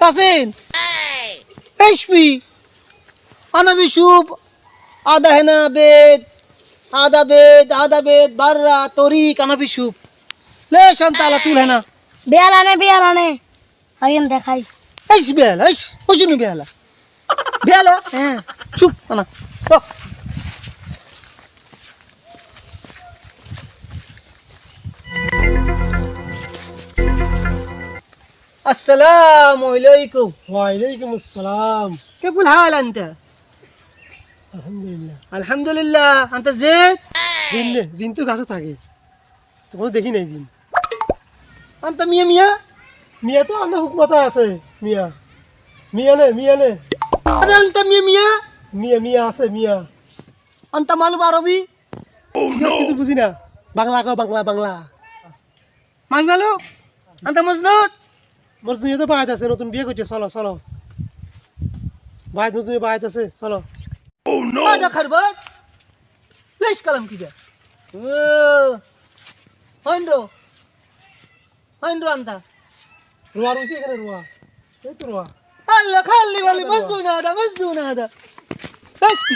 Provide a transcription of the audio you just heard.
Tasin. SP. আনাবি soup আদা হেনা বেদ আদা বেদ আদা বেদ বাররা তরিক আনাবি শুভ লে শান্তালা তুল হেনা। বেয়ালানে বেয়ালানে আইন দেখাই। এস বেয়ালা এস ওজন বেয়ালা। বেয়ালা? হ্যাঁ। চুপ আনা। আসসালামু আলাইকুম। ওয়ালাইকুম আসসালাম। কেমন হাল আন্ত। আলহামদুলিল্লাহ। আলহামদুলিল্লাহ। আন্ত জে জিন জিন তো গাছে থাকে। তোমার দেখি নাই জিন। আন্ত মিয়া মিয়া। মিয়া তো আন্ত হুকমতা আছে মিয়া। মিয়া নে মিয়া নে। আরে আন্ত মিয়া মিয়া। মিয়া মিয়া আছে মিয়া। আন্ত মালুম আরবি oh, কিছু বুঝি না বাংলা কো বাংলা বাংলা। মাল মালু আন্ত মজনুট মোর তুই তো বাইত আছে নতুন বিয়ে করছে চলো চলো। বাইত নতুন বাইত আছে চলো। oh, কালাম কি যা? হইন্দ্র এখানে রুয়া। এই তো রুয়া। আল্লাহ খাল্লি বালি মজদুন আদা মজদুন আদা। লেশ কি